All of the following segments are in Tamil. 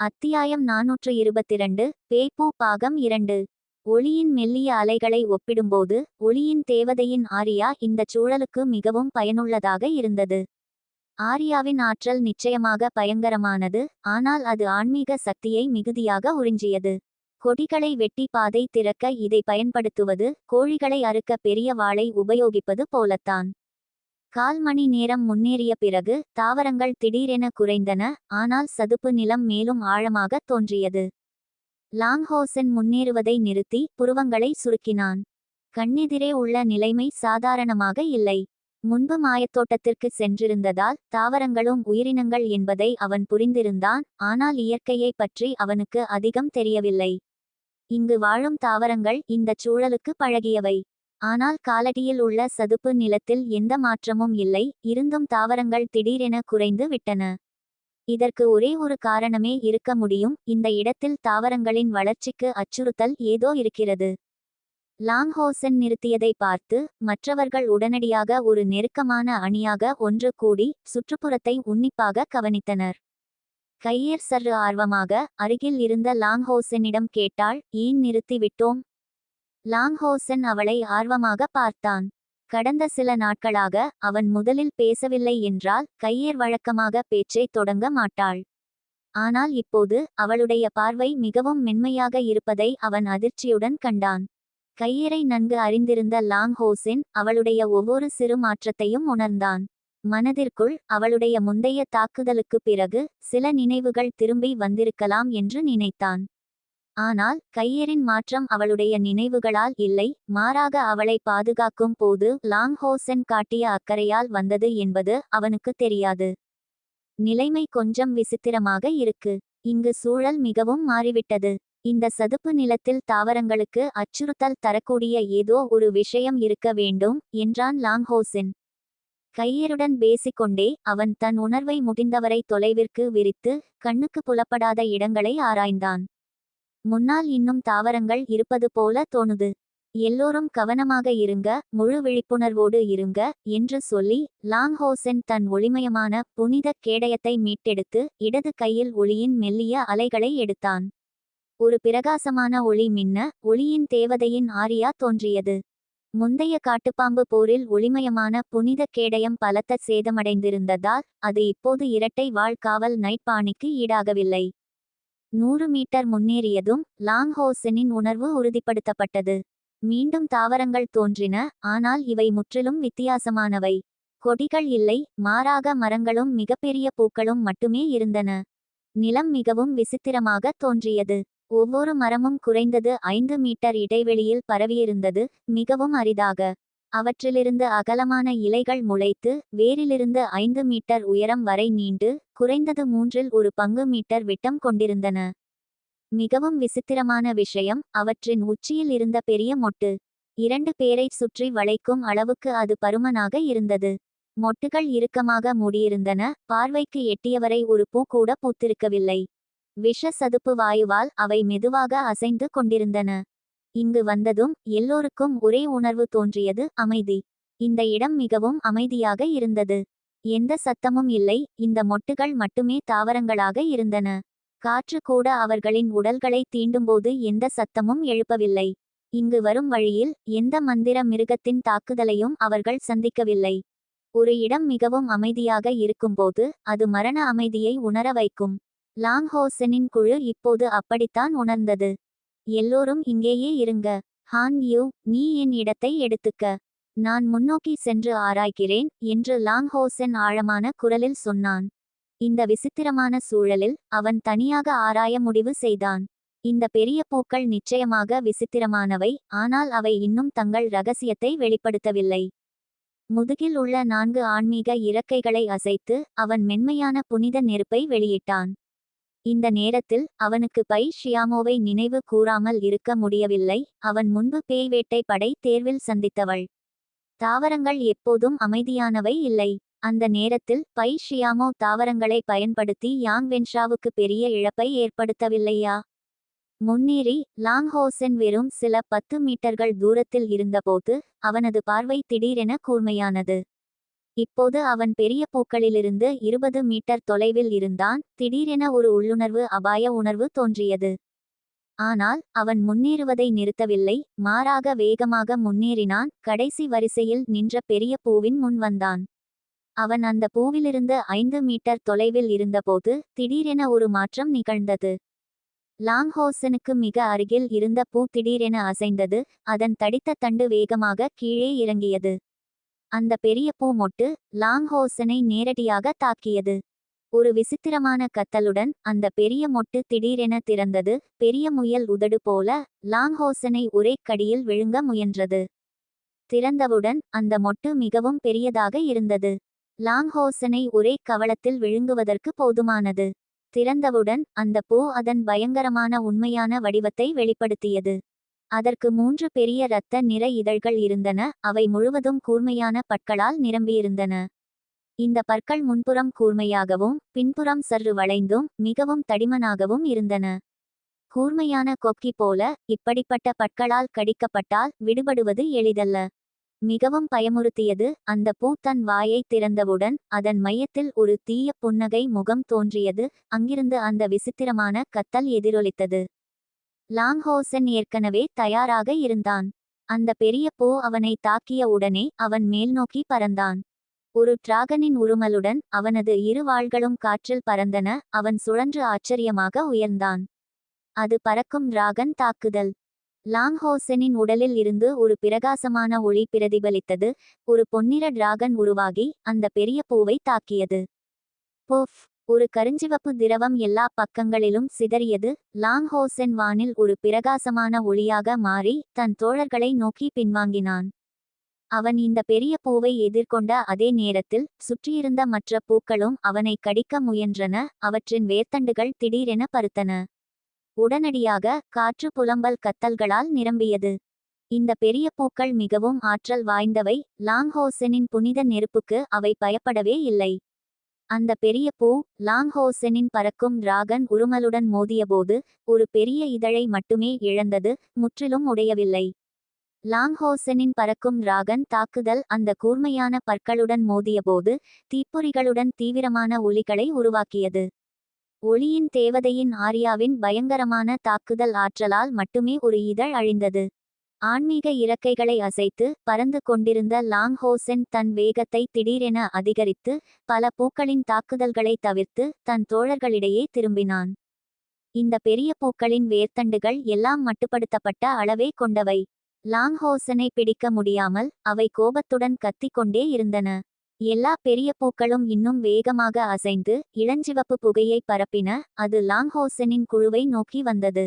அத்தியாயம் நாநூற்று இருபத்திரண்டு பேய்பூ பாகம் இரண்டு. ஒளியின் மெல்லிய அலைகளை ஒப்பிடும்போது ஒளியின் தேவதையின் ஆரியா இந்தச் சூழலுக்கு மிகவும் பயனுள்ளதாக இருந்தது. ஆரியாவின் ஆற்றல் நிச்சயமாக பயங்கரமானது ஆனால் அது ஆன்மீக சக்தியை மிகுதியாக உறிஞ்சியது. கொடிகளை வெட்டி பாதை திறக்க இதை பயன்படுத்துவது கோழிகளை அறுக்க பெரிய வாளை உபயோகிப்பது போலத்தான். கால் மணி நேரம் முன்னேறிய பிறகு தாவரங்கள் திடீரென குறைந்தன ஆனால் சதுப்பு நிலம் மேலும் ஆழமாக தோன்றியது. லாங்ஹோசன் முன்னேறுவதை நிறுத்தி புருவங்களை சுருக்கினான். கண்ணெதிரே உள்ள நிலைமை சாதாரணமாக இல்லை. முன்பு மாயத்தோட்டத்திற்கு சென்றிருந்ததால் தாவரங்களும் உயிரினங்கள் என்பதை அவன் புரிந்திருந்தான் ஆனால் இயற்கையைப் பற்றி அவனுக்கு அதிகம் தெரியவில்லை. இங்கு வாழும் தாவரங்கள் இந்தச் சூழலுக்கு பழகியவை. ஆனால் காலடியில் உள்ள சதுப்பு நிலத்தில் எந்த மாற்றமும் இல்லை இருந்தும் தாவரங்கள் திடீரென குறைந்து விட்டன. இதற்கு ஒரே ஒரு காரணமே இருக்க முடியும் இந்த இடத்தில் தாவரங்களின் வளர்ச்சிக்கு அச்சுறுத்தல் ஏதோ இருக்கிறது. லாங்ஹோசன் நிறுத்தியதை பார்த்து மற்றவர்கள் உடனடியாக ஒரு நெருக்கமான அணியாக ஒன்று கூடி சுற்றுப்புறத்தை உன்னிப்பாக கவனித்தனர். கையேர் சற்று ஆர்வமாக அருகில் இருந்த லாங்ஹோசனிடம் கேட்டாள் ஏன் நிறுத்திவிட்டோம்? லாங்ஹோசன் அவளை ஆர்வமாக பார்த்தான். கடந்த சில நாட்களாக அவன் முதலில் பேசவில்லை என்றால் கையேர் வழக்கமாக பேச்சை தொடங்க மாட்டாள். ஆனால் இப்போது அவளுடைய பார்வை மிகவும் மென்மையாக இருப்பதை அவன் அதிர்ச்சியுடன் கண்டான். கையேரை நன்கு அறிந்திருந்த லாங் ஹோசின் அவளுடைய ஒவ்வொரு சிறு மாற்றத்தையும் உணர்ந்தான். மனதிற்குள் அவளுடைய முந்தைய தாக்குதலுக்குப் பிறகு சில நினைவுகள் திரும்பி வந்திருக்கலாம் என்று நினைத்தான். ஆனால் கையரின் மாற்றம் அவளுடைய நினைவுகளால் இல்லை மாறாக அவளை பாதுகாக்கும் போது லாங்ஹோசன் காட்டிய அக்கறையால் வந்தது என்பது அவனுக்கு தெரியாது. நிலைமை கொஞ்சம் விசித்திரமாக இருக்கு. இங்கு சூழல் மிகவும் மாறிவிட்டது. இந்த சதுப்பு நிலத்தில் தாவரங்களுக்கு அச்சுறுத்தல் தரக்கூடிய ஏதோ ஒரு விஷயம் இருக்க வேண்டும் என்றான் லாங்ஹோசன். கையருடன் பேசிக்கொண்டே அவன் தன் உணர்வை முடிந்தவரை தொலைவிற்கு விரித்து கண்ணுக்கு புலப்படாத இடங்களை ஆராய்ந்தான். முன்னால் இன்னும் தாவரங்கள் இருப்பது போல தோணுது. எல்லோரும் கவனமாக இருங்க முழு விழிப்புணர்வோடு இருங்க என்று சொல்லி லாங்ஹோசென் தன் ஒளிமயமான புனித கேடயத்தை மீட்டெடுத்து இடது கையில் ஒளியின் மெல்லிய அலைகளை எடுத்தான். ஒரு பிரகாசமான ஒளி மின்ன ஒளியின் தேவதையின் ஆரியா தோன்றியது. முந்தைய காட்டுப்பாம்பு போரில் ஒளிமயமான புனித கேடயம் பலத்த சேதமடைந்திருந்ததால் அது இப்போது இரட்டை வாழ் காவல் நைட் பாணிக்கு ஈடாகவில்லை. நூறு மீட்டர் முன்னேறியதும் லாங் ஹோசனின் உணர்வு உறுதிப்படுத்தப்பட்டது. மீண்டும் தாவரங்கள் தோன்றின ஆனால் இவை முற்றிலும் வித்தியாசமானவை. கொடிகள் இல்லை மாறாக மரங்களும் மிகப்பெரிய பூக்களும் மட்டுமே இருந்தன. நிலம் மிகவும் விசித்திரமாக தோன்றியது. ஒவ்வொரு மரமும் குறைந்தது ஐந்து மீட்டர் இடைவெளியில் பரவியிருந்தது மிகவும் அரிதாக. அவற்றிலிருந்து அகலமான இலைகள் முளைத்து வேரிலிருந்து ஐந்து மீட்டர் உயரம் வரை நீண்டு குறைந்தது மூன்றில் ஒரு பங்கு மீட்டர் விட்டம் கொண்டிருந்தன. மிகவும் விசித்திரமான விஷயம் அவற்றின் உச்சியில் இருந்த பெரிய மொட்டு. இரண்டு பேரை சுற்றி வளைக்கும் அளவுக்கு அது பருமனாக இருந்தது. மொட்டுகள் இறுக்கமாக மூடியிருந்தன பார்வைக்கு எட்டியவரை ஒரு பூ கூட பூத்திருக்கவில்லை. விஷ சதுப்பு வாயுவால் அவை மெதுவாக அசைந்து கொண்டிருந்தன. இங்கு வந்ததும் எல்லோருக்கும் ஒரே உணர்வு தோன்றியது அமைதி. இந்த இடம் மிகவும் அமைதியாக இருந்தது. எந்த சத்தமும் இல்லை. இந்த மொட்டுகள் மட்டுமே தாவரங்களாக இருந்தன. காற்று கூட அவர்களின் உடல்களை தீண்டும்போது எந்த சத்தமும் எழுப்பவில்லை. இங்கு வரும் வழியில் எந்த மந்திர மிருகத்தின் தாக்குதலையும் அவர்கள் சந்திக்கவில்லை. ஒரு இடம் மிகவும் அமைதியாக இருக்கும்போது அது மரண அமைதியை உணர வைக்கும். லாங்ஹோசனின் குழு இப்போது அப்படித்தான் உணர்ந்தது. எல்லோரும் இங்கேயே இருங்க. ஹான் யூ நீ என் இடத்தை எடுத்துக்க. நான் முன்னோக்கி சென்று ஆராய்கிறேன் என்று லாங்ஹோசன் ஆழமான குரலில் சொன்னான். இந்த விசித்திரமான சூழலில் அவன் தனியாக ஆராய முடிவு செய்தான். இந்த பெரிய பூக்கள் நிச்சயமாக விசித்திரமானவை ஆனால் அவை இன்னும் தங்கள் ரகசியத்தை வெளிப்படுத்தவில்லை. முதுகில் உள்ள நான்கு ஆன்மீக இறக்கைகளை அசைத்து அவன் மென்மையான புனித நெருப்பை வெளியிட்டான். இந்த நேரத்தில் அவனுக்கு பை ஷியாமோவை நினைவு கூறாமல் இருக்க முடியவில்லை. அவன் முன்பு பேய் வேட்டை படை தேர்வில் சந்தித்தவள். தாவரங்கள் எப்போதும் அமைதியானவை இல்லை. அந்த நேரத்தில் பை ஷியாமோ தாவரங்களை பயன்படுத்தி யாங் வென்ஷாவுக்கு பெரிய இழப்பை ஏற்படுத்தவில்லையா? முன்னேறி லாங்ஹோசன் வெறும் சில பத்து மீட்டர்கள் தூரத்தில் இருந்தபோது அவனது பார்வை திடீரென கூர்மையானது. இப்போது அவன் பெரிய பூக்களிலிருந்து இருபது மீட்டர் தொலைவில் இருந்தான். திடீரென ஒரு உள்ளுணர்வு அபாய உணர்வு தோன்றியது. ஆனால் அவன் முன்னேறுவதை நிறுத்தவில்லை. மாறாக வேகமாக முன்னேறினான். கடைசி வரிசையில் நின்ற பெரிய பூவின் முன் வந்தான். அவன் அந்த பூவிலிருந்து ஐந்து மீட்டர் தொலைவில் இருந்தபோது திடீரென ஒரு மாற்றம் நிகழ்ந்தது. லாங்ஹோசனுக்கு மிக அருகில் இருந்த பூ திடீரென அசைந்தது. அதன் தடித்த தண்டு வேகமாக கீழே இறங்கியது. அந்த பெரிய பூ மொட்டு லாங்ஹோசனை நேரடியாக தாக்கியது. ஒரு விசித்திரமான கத்தலுடன் அந்த பெரிய மொட்டு திடீரென திறந்தது. பெரிய முயல் உதடு போல லாங்ஹோசனை ஒரே கடியில் விழுங்க முயன்றது. திறந்தவுடன் அந்த மொட்டு மிகவும் பெரியதாக இருந்தது. லாங்ஹோசனை ஒரே கவளத்தில் விழுங்குவதற்கு போதுமானது. திறந்தவுடன் அந்த பூ அதன் பயங்கரமான உண்மையான வடிவத்தை வெளிப்படுத்தியது. அதற்கு மூன்று பெரிய இரத்த நிற இதழ்கள் இருந்தன அவை முழுவதும் கூர்மையான பற்களால் நிரம்பியிருந்தன. இந்த பற்கள் முன்புறம் கூர்மையாகவும் பின்புறம் சற்று வளைந்தும் மிகவும் தடிமனாகவும் இருந்தன. கூர்மையான கொக்கி போல இப்படிப்பட்ட பற்களால் கடிக்கப்பட்டால் விடுபடுவது எளிதல்ல. மிகவும் பயமுறுத்தியது அந்த பூ தன் வாயை திறந்தவுடன் அதன் மையத்தில் ஒரு தீய புன்னகை முகம் தோன்றியது அங்கிருந்து அந்த விசித்திரமான கத்தல் எதிரொலித்தது. லாங்ஹோசன் ஏற்கனவே தயாராக இருந்தான். அந்த பெரிய பூ அவனை தாக்கிய உடனே அவன் மேல்நோக்கி பறந்தான். ஒரு டிராகனின் உருமலுடன் அவனது இரு வாள்களும் காற்றில் பறந்தன அவன் சுழன்று ஆச்சரியமாக உயர்ந்தான். அது பறக்கும் டிராகன் தாக்குதல். லாங்ஹோசனின் உடலில் இருந்து ஒரு பிரகாசமான ஒளி பிரதிபலித்தது ஒரு பொன்னிற டிராகன் உருவாகி அந்த பெரிய பூவை தாக்கியது. போஃப்! ஒரு கருஞ்சிவப்பு திரவம் எல்லா பக்கங்களிலும் சிதறியது. லாங்ஹோசென் வானில் ஒரு பிரகாசமான ஒளியாக மாறி தன் தோழர்களை நோக்கி பின்வாங்கினான். அவன் இந்த பெரிய பூவை எதிர்கொண்ட அதே நேரத்தில் சுற்றியிருந்த மற்ற பூக்களும் அவனை கடிக்க முயன்றன. அவற்றின் வேர்த்தண்டுகள் திடீரென பருத்தன. உடனடியாக காற்று புலம்பல் கத்தல்களால் நிரம்பியது. இந்த பெரிய பூக்கள் மிகவும் ஆற்றல் வாய்ந்தவை. லாங்ஹோசனின் புனித நெருப்புக்கு அவை பயப்படவே இல்லை. அந்த பெரிய பூ லாங்ஹோசெனின் பறக்கும் டிராகன் உருமலுடன் மோதியபோது ஒரு பெரிய இதழை மட்டுமே இழந்தது முற்றிலும் உடையவில்லை. லாங்ஹோசெனின் பறக்கும் டிராகன் தாக்குதல் அந்த கூர்மையான பற்களுடன் மோதியபோது தீப்பொறிகளுடன் தீவிரமான ஒலிகளை உருவாக்கியது. ஒளியின் தேவதையின் ஆரியாவின் பயங்கரமான தாக்குதல் ஆற்றலால் மட்டுமே ஒரு இதழ் அழிந்தது. ஆன்மீக இறக்கைகளை அசைத்து பறந்து கொண்டிருந்த லாங்ஹோசென் தன் வேகத்தை திடீரென அதிகரித்து பல பூக்களின் தாக்குதல்களை தவிர்த்து தன் தோழர்களிடையே திரும்பினான். இந்த பெரிய பூக்களின் வேர்த்தண்டுகள் எல்லாம் மட்டுப்படுத்தப்பட்ட அளவே கொண்டவை. லாங்ஹோசனை பிடிக்க முடியாமல் அவை கோபத்துடன் கத்திக் கொண்டே இருந்தன. எல்லா பெரிய பூக்களும் இன்னும் வேகமாக அசைந்து இளஞ்சிவப்பு புகையை பரப்பின அது லாங்ஹோசனின் குழுவை நோக்கி வந்தது.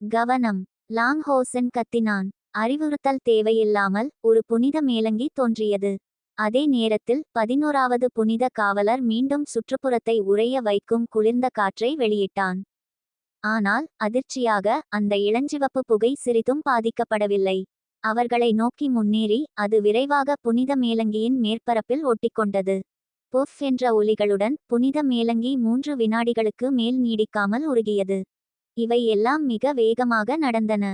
கவனம். லாங்ஹோசன் கத்தினான். அறிவுறுத்தல் தேவையில்லாமல் ஒரு புனித மேலங்கி தோன்றியது. அதே நேரத்தில் பதினோராவது புனித காவலர் மீண்டும் சுற்றுப்புறத்தை உறைய வைக்கும் குளிர்ந்த காற்றை வெளியிட்டான். ஆனால் அதிர்ச்சியாக அந்த இளஞ்சிவப்பு புகை சிறிதும் பாதிக்கப்படவில்லை. அவர்களை நோக்கி முன்னேறி அது விரைவாக புனித மேலங்கியின் மேற்பரப்பில் ஒட்டிக்கொண்டது. புஃப் என்ற ஒலிகளுடன் புனித மேலங்கி மூன்று வினாடிகளுக்கு மேல் நீடிக்காமல் உருகியது. இவை எல்லாம் மிக வேகமாக நடந்தன.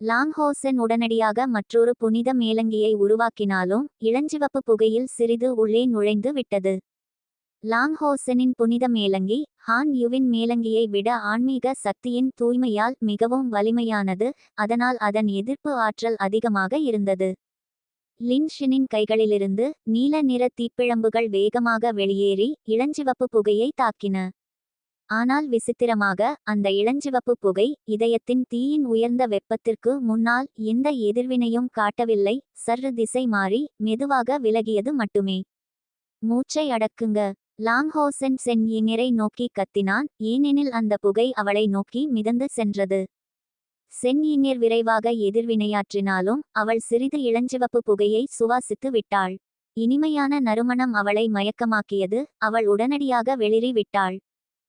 லாங்ஹோசன் உடனடியாக மற்றொரு புனித மேலங்கியை உருவாக்கினாலும் இளஞ்சிவப்பு புகையில் சிறிது உள்ளே நுழைந்து விட்டது. லாங்ஹோசனின் புனித மேலங்கி ஹான் யுவின் மேலங்கியை விட ஆன்மீக சக்தியின் தூய்மையால் மிகவும் வலிமையானது அதனால் அதன் எதிர்ப்பு ஆற்றல் அதிகமாக இருந்தது. லின்ஷினின் கைகளிலிருந்து நீல நிற தீப்பிழம்புகள் வேகமாக வெளியேறி இளஞ்சிவப்பு புகையை தாக்கின. ஆனால் விசித்திரமாக அந்த இளஞ்சிவப்பு புகை இதயத்தின் தீயின் உயர்ந்த வெப்பத்திற்கு முன்னால் எந்த எதிர்வினையும் காட்டவில்லை சற்று திசை மாறி மெதுவாக விலகியது மட்டுமே. மூச்சை அடக்குங்க. லாங்ஹோசென் சென் இனிரை நோக்கி கத்தினான் ஏனெனில் அந்த புகை அவளை நோக்கி மிதந்து சென்றது. சென் இனிர் விரைவாக எதிர்வினையாற்றினாலும் அவள் சிறிது இளஞ்சிவப்பு புகையை சுவாசித்து விட்டாள். இனிமையான நறுமணம் அவளை மயக்கமாக்கியது அவள் உடனடியாக வெளிறி விட்டாள்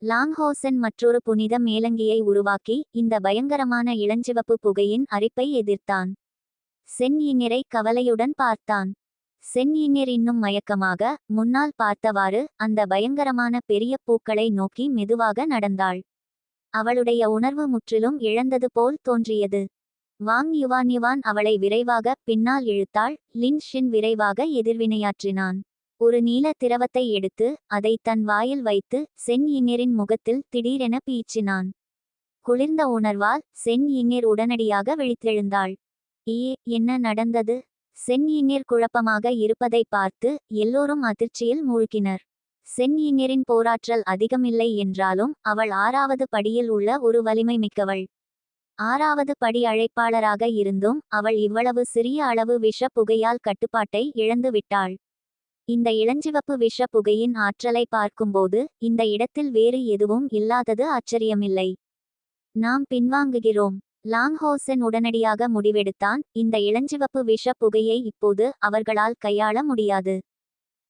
லாங்ஹோசன் மற்றொரு புனித மேலங்கியை உருவாக்கி இந்த பயங்கரமான இளஞ்சிவப்பு புகையின் அரிப்பை எதிர்த்தான். சென் இங்கிரை கவலையுடன் பார்த்தான். சென்னியர் இன்னும் மயக்கமாக முன்னால் பார்த்தவாறு அந்த பயங்கரமான பெரிய பூக்களை நோக்கி மெதுவாக நடந்தாள். அவளுடைய உணர்வு முற்றிலும் இழந்தது போல் தோன்றியது. வாங் யுவான் யுவான் அவளை விரைவாக பின்னால் இழுத்தாள். லின் ஷின் விரைவாக எதிர்வினையாற்றினான். ஒரு நீல திரவத்தை எடுத்து அதை தன் வாயில் வைத்து சென் இஞரின் முகத்தில் திடீரென பீச்சினான். குளிர்ந்த உணர்வால் சென் இஞர் உடனடியாக விழித்தெழுந்தாள். ஏ என்ன நடந்தது? சென் இஞர் குழப்பமாக இருப்பதை பார்த்து எல்லோரும் அதிர்ச்சியில் மூழ்கினர். சென் இஞரின் போராற்றல் அதிகமில்லை என்றாலும் அவள் ஆறாவது படியில் உள்ள ஒரு வலிமை மிக்கவள். ஆறாவது படி அழைப்பாளராக இருந்தும் அவள் இவ்வளவு சிறிய அளவு விஷ புகையால் கட்டுப்பாட்டை இழந்து விட்டாள் இந்த இளஞ்சிவப்பு விஷ புகையின் ஆற்றலை பார்க்கும்போது இந்த இடத்தில் வேறு எதுவும் இல்லாதது ஆச்சரியமில்லை. நாம் பின்வாங்குகிறோம். லாங்ஹோசன் உடனடியாக முடிவெடுத்தான். இந்த இளஞ்சிவப்பு விஷ புகையை இப்போது அவர்களால் கையாள முடியாது.